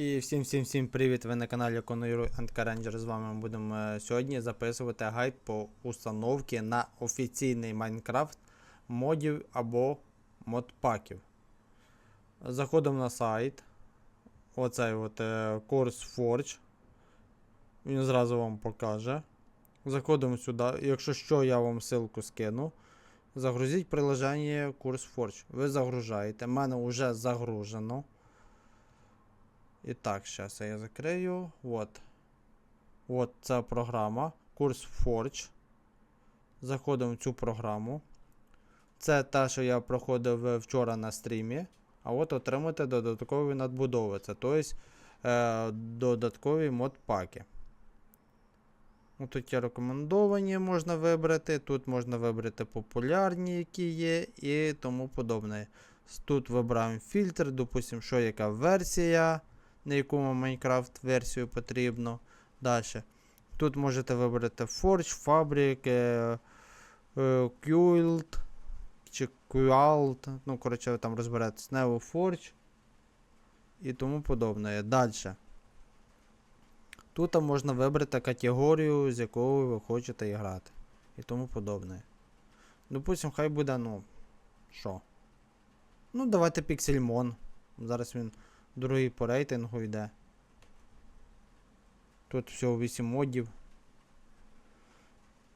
І всім всім всім привіт! Ви на каналі Конойру Ranger. З вами ми будемо е, сьогодні записувати гайд по установці на офіційний Майнкрафт модів або модпаків. Заходимо на сайт. Оцей от е, CourseForge. Він зразу вам покаже. Заходимо сюди. Якщо що, я вам ссылку скину. Загрузіть приложення CourseForge. Ви загружаєте. У мене вже загружено. І так, зараз я закрию. От. От ця програма. Курс Forge. Заходимо в цю програму. Це те, що я проходив вчора на стрімі. А от отримати додаткові надбудови. Це тобто е, додаткові модпаки. Ну, Тут є рекомендовані можна вибрати. Тут можна вибрати популярні, які є, і тому подобне. Тут вибираємо фільтр, допустимо, що яка версія на якому Майнкрафт версію потрібно. Далі. Тут можете вибрати Forge, Fabric, е, е, чи Qalt. Ну, коротше, ви там розберетесь. Neo Forge і тому подобне. Далі. Тут можна вибрати категорію, з якою ви хочете грати. І тому подобне. Допустим, хай буде, ну. Що? Ну, давайте Pixelmon. Зараз він Другий по рейтингу йде. Тут всього 8 модів.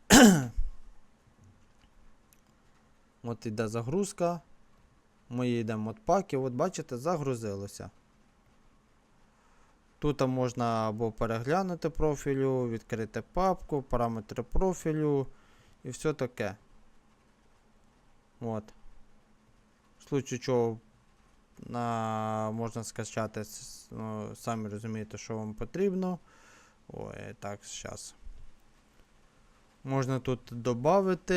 От іде загрузка. Мої йде модпаки. От бачите, загрузилося. Тут можна або переглянути профілю, відкрити папку, параметри профілю і все таке. От. В случаю чого на, можна скачати, ну, самі розумієте, що вам потрібно. Ой, так, зараз. Можна тут додати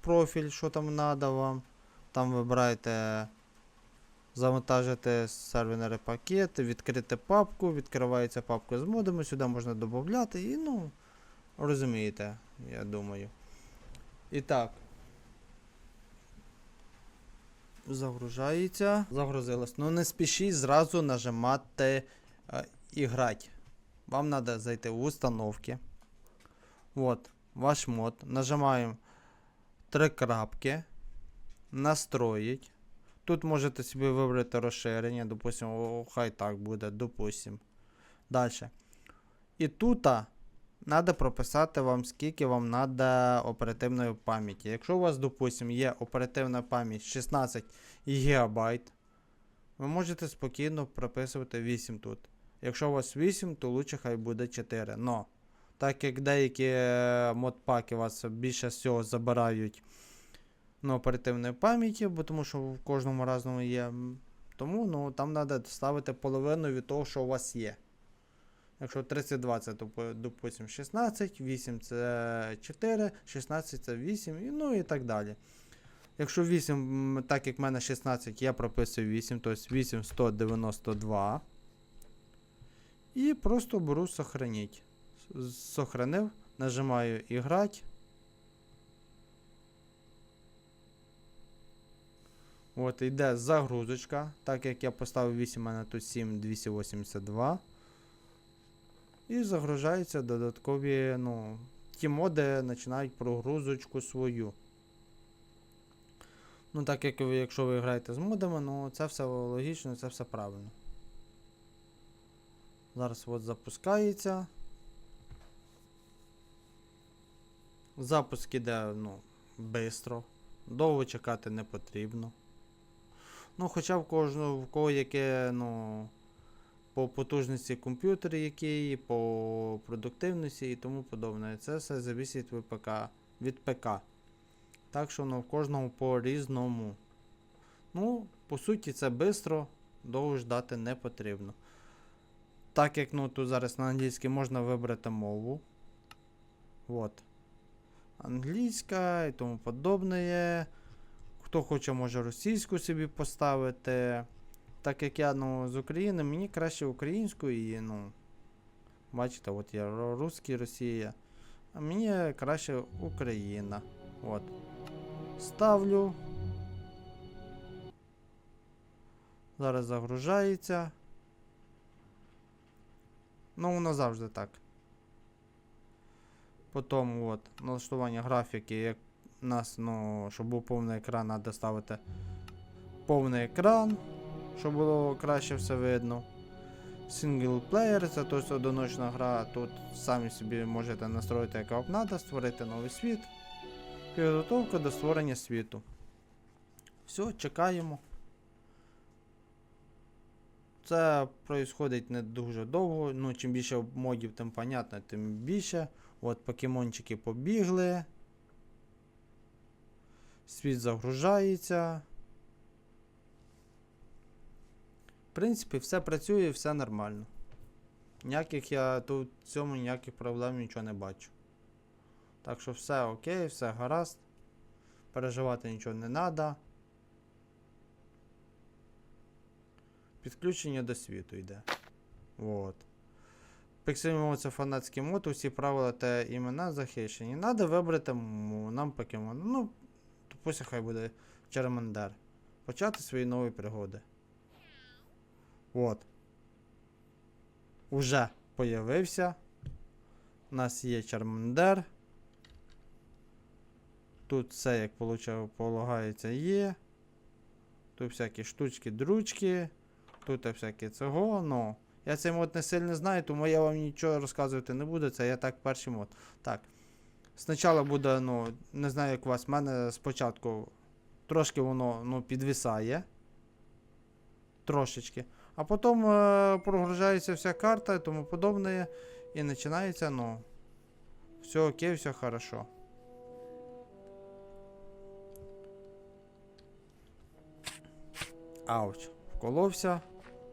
профіль, що там треба вам. Там вибираєте, завантажити сервери пакет, відкрити папку, відкривається папка з модами, сюди можна додати і, ну, розумієте, я думаю. І так. Загружається. Загрузилось. Ну не спішіть зразу нажимати е, іграти. Вам треба зайти в установки. От, ваш мод. Нажимаємо три крапки. Настроїть. Тут можете собі вибрати розширення. Допустимо, хай так буде, допустимо. Далі. І тут Надо прописати вам, скільки вам треба оперативної пам'яті. Якщо у вас, допустимо, є оперативна пам'ять 16 ГБ, ви можете спокійно прописувати 8 тут. Якщо у вас 8, то лучше хай буде 4. Но, так як деякі е, модпаки вас більше всього забирають ну, оперативної пам'яті, бо тому що в кожному разному є. Тому ну, там треба ставити половину від того, що у вас є. Якщо 32 це, допустим, 16, 8 це 4, 16 це 8, і, ну і так далі. Якщо 8, так як в мене 16, я прописую 8, тобто 8 192. І просто беру сохраніть. Сохранив, нажимаю іграть. От, йде загрузочка. Так як я поставив 8, у мене тут 7 282. І загружаються додаткові, ну, ті моди починають прогрузочку свою. Ну, так як ви, якщо ви граєте з модами, ну це все логічно, це все правильно. Зараз от запускається. Запуск іде, ну, швидко. Довго чекати не потрібно. Ну, хоча в кожного, в кого яке, ну по потужності комп'ютера, який, по продуктивності і тому подобне. Це все залежить від ПК. Від ПК. Так що ну, в кожному по-різному. Ну, по суті, це швидко, довго ждати не потрібно. Так як ну, тут зараз на англійській можна вибрати мову. От. Англійська і тому подобне. Хто хоче, може російську собі поставити. Так як я ну, з України, мені краще українською ну. Бачите, от я русський Росія. А мені краще Україна. От. Ставлю. Зараз загружається. Ну, воно завжди так. Потім от, налаштування графіки, як у нас, ну, щоб був повний екран, треба ставити повний екран, щоб було краще все видно. Синглплеєр це тобто одиночна гра. Тут самі собі можете настроїти, як вам треба, створити новий світ. Підготовка до створення світу. Все, чекаємо. Це происходить не дуже довго. Ну, чим більше модів, тим понятно, тим більше. От покемончики побігли. Світ загружається. В принципі, все працює, все нормально. Ніяких я тут в цьому ніяких проблем нічого не бачу. Так що все окей, все гаразд. Переживати нічого не треба. Підключення до світу йде. Вот. Pixel це фанатський мод, усі правила та імена захищені. Надо вибрати нам покемон. Ну, то пусть хай буде Чермандар. Почати свої нові пригоди. Вот. Уже появився. У нас є Charmander. Тут все, як полагається, є. Тут всякі штучки, дручки. Тут всякі цього, ну. Я цей мод не сильно знаю, тому я вам нічого розказувати не буду. Це я так перший мод. Так. Спочатку буде, ну, не знаю, як у вас, в мене спочатку трошки воно ну, підвисає. Трошечки. А потім е, прогружається вся карта і тому подобне. І починається, ну. Все окей, все хорошо. Ауч. Вколовся.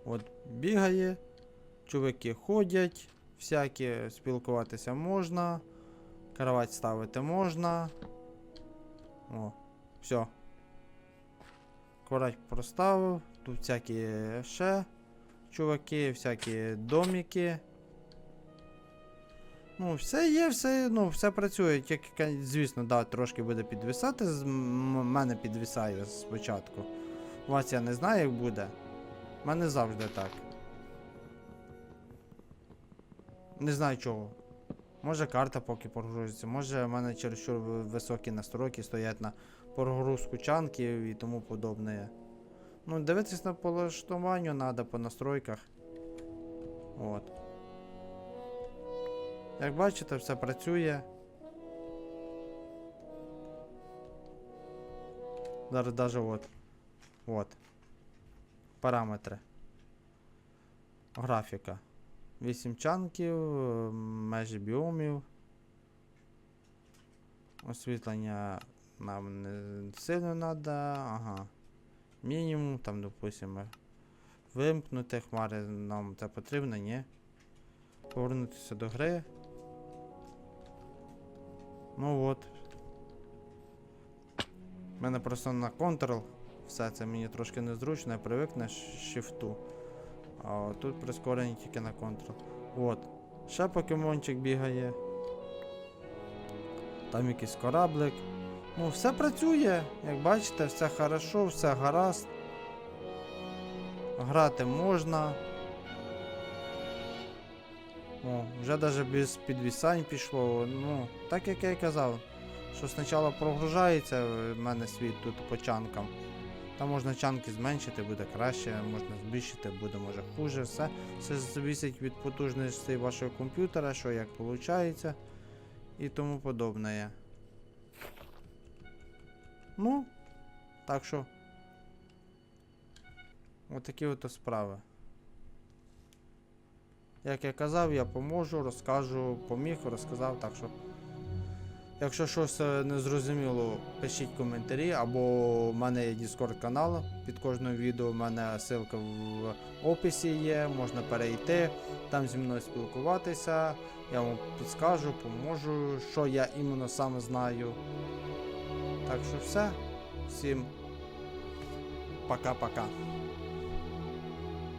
От бігає. Чуваки ходять. Всякі спілкуватися можна. Кровать ставити можна. О, все. Кровать проставив. Тут всякі ще чуваки, всякі домики. Ну, все є, все, ну, все працює. Тільки, звісно, да, трошки буде підвисати. З мене підвисає спочатку. У вас я не знаю, як буде. У мене завжди так. Не знаю чого. Може карта поки прогрузиться, може в мене чересчур високі настройки стоять на прогрузку чанків і тому подобне. Ну, дивитись на полаштування треба по настройках. От. Як бачите, все працює. Зараз даже от. От. Параметри. Графіка. 8 чанків, межі біомів. Освітлення нам не сильно треба. Ага. Мінімум, там, допустимо, вимкнути хмари нам це потрібно, ні. Повернутися до гри. Ну от. У мене просто на Ctrl. Все це мені трошки незручно, я привик на Shift. А тут прискорення тільки на Ctrl. От. Ще покемончик бігає. Там якийсь кораблик. Ну, все працює, як бачите, все хорошо, все гаразд. Грати можна. О, вже навіть без підвісань пішло. Ну, так як я і казав, що спочатку прогружається в мене світ тут по чанкам. Там можна чанки зменшити, буде краще, можна збільшити, буде може хуже. Все, все зависить від потужності вашого комп'ютера, що як виходить і тому подобне. Ну, так що. Отакі от справи. Як я казав, я поможу, розкажу, поміг, розказав, так що. Якщо щось е, не зрозуміло, пишіть коментарі, або в мене є Discord канал. Під кожним відео в мене ссылка в описі є, можна перейти, там зі мною спілкуватися. Я вам підскажу, поможу, що я іменно саме знаю. Так що все. Всім пока-пока.